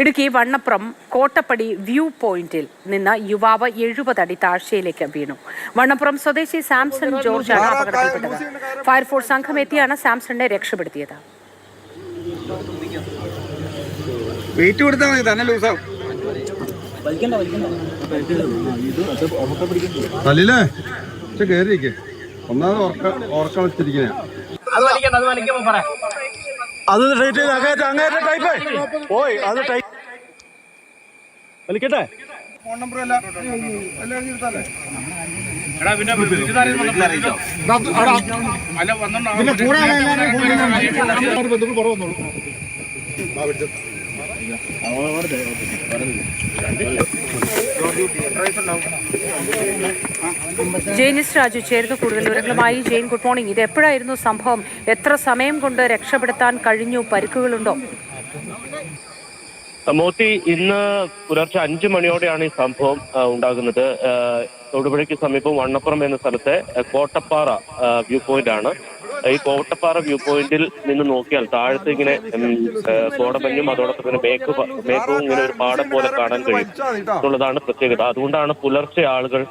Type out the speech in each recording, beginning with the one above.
Idukki Vannappuram Kottappadi view പോയിന്റിൽ നിന്ന് യുവാവ് എഴുപത് അടി താഴ്ചയിലേക്ക് വീണു. വണ്ണപ്പുറം സ്വദേശി സാംസൺ ജോർജ് ആണ് അപകടത്തിൽപ്പെട്ടത്. ഫയർഫോഴ്സ് സംഘം എത്തിയാണ് സാംസണിനെ രക്ഷപ്പെടുത്തിയത്. വെയിറ്റ് കൊടുത്താൽ മതി തന്നെ ലൂസാവും തല്ലില്ലേ? പക്ഷെ കേറിയിരിക്കെ. ഒന്നാമത് ഉറക്ക ഉറക്കം വെച്ചിരിക്കണേ. അത് ടൈറ്റ് ചെയ്ത് അങ്ങേറ്റ അങ്ങേറ്റ ടൈപ്പ് പോയി അത് ടൈറ്റ് വലിക്കട്ടെ? ഫോൺ നമ്പർ അല്ല ജെയിനിസ് രാജു ചേരുന്നു കൂടുതൽ വിവരങ്ങളുമായി. ജെയിൻ ഗുഡ് മോർണിംഗ് ഇത് എപ്പോഴായിരുന്നു സംഭവം? എത്ര സമയം കൊണ്ട് രക്ഷപ്പെടുത്താൻ കഴിഞ്ഞു? പരിക്കുകളുണ്ടോ? മോത്തി ഇന്ന് പുലർച്ചെ അഞ്ചു മണിയോടെയാണ് ഈ സംഭവം ഉണ്ടാകുന്നത്. തൊടുപുഴയ്ക്ക് സമീപം വണ്ണപ്പുറം എന്ന സ്ഥലത്തെ കോട്ടപ്പാറ വ്യൂ പോയിന്റ് ആണ്. ഈ കോട്ടപ്പാറ വ്യൂ പോയിന്റിൽ നിന്ന് നോക്കിയാൽ താഴത്ത് ഇങ്ങനെ കോടമഞ്ഞും അതോടൊപ്പം തന്നെ മേക്ക് മേക്കവും ഇങ്ങനെ ഒരു പാടം പോലെ കാണാൻ കഴിയും. എന്നുള്ളതാണ് പ്രത്യേകത. അതുകൊണ്ടാണ് പുലർച്ചെ ആളുകൾ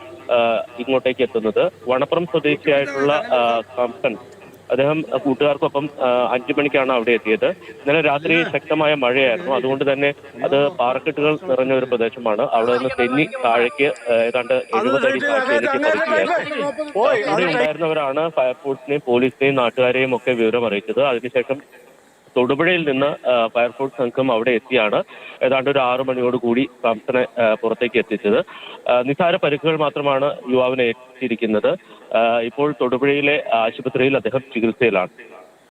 ഇങ്ങോട്ടേക്ക് എത്തുന്നത്. വണപ്പുറം സ്വദേശിയായിട്ടുള്ള ആ, കംസൺ അദ്ദേഹം കൂട്ടുകാർക്കൊപ്പം അഞ്ചു മണിക്കാണ് അവിടെ എത്തിയത്. ഇന്നലെ രാത്രി ശക്തമായ മഴയായിരുന്നു. അതുകൊണ്ട് തന്നെ അത് പാറക്കെട്ടുകൾ നിറഞ്ഞ ഒരു പ്രദേശമാണ്. അവിടെ നിന്ന് തെന്നി താഴേക്ക് ഏതാണ്ട് എഴുപത് അടി താഴ്ചയിലേക്ക് അവിടെ ഉണ്ടായിരുന്നവരാണ് ഫയർഫോഴ്സിനെയും പോലീസിനെയും നാട്ടുകാരെയും ഒക്കെ വിവരം അറിയിച്ചത് അതിനുശേഷം തൊടുപുഴയിൽ നിന്ന് ഫയർഫോഴ്സ് സംഘം അവിടെ എത്തിയാണ്. ഏതാണ്ട് ഒരു ആറു മണിയോട് കൂടി സാംസനെ പുറത്തേക്ക് എത്തിച്ചത്. നിസാര പരിക്കുകൾ മാത്രമാണ് യുവാവിനെ ഏറ്റിരിക്കുന്നത് ഇപ്പോൾ തൊടുപുഴയിലെ ആശുപത്രിയിൽ അദ്ദേഹം ചികിത്സയിലാണ്.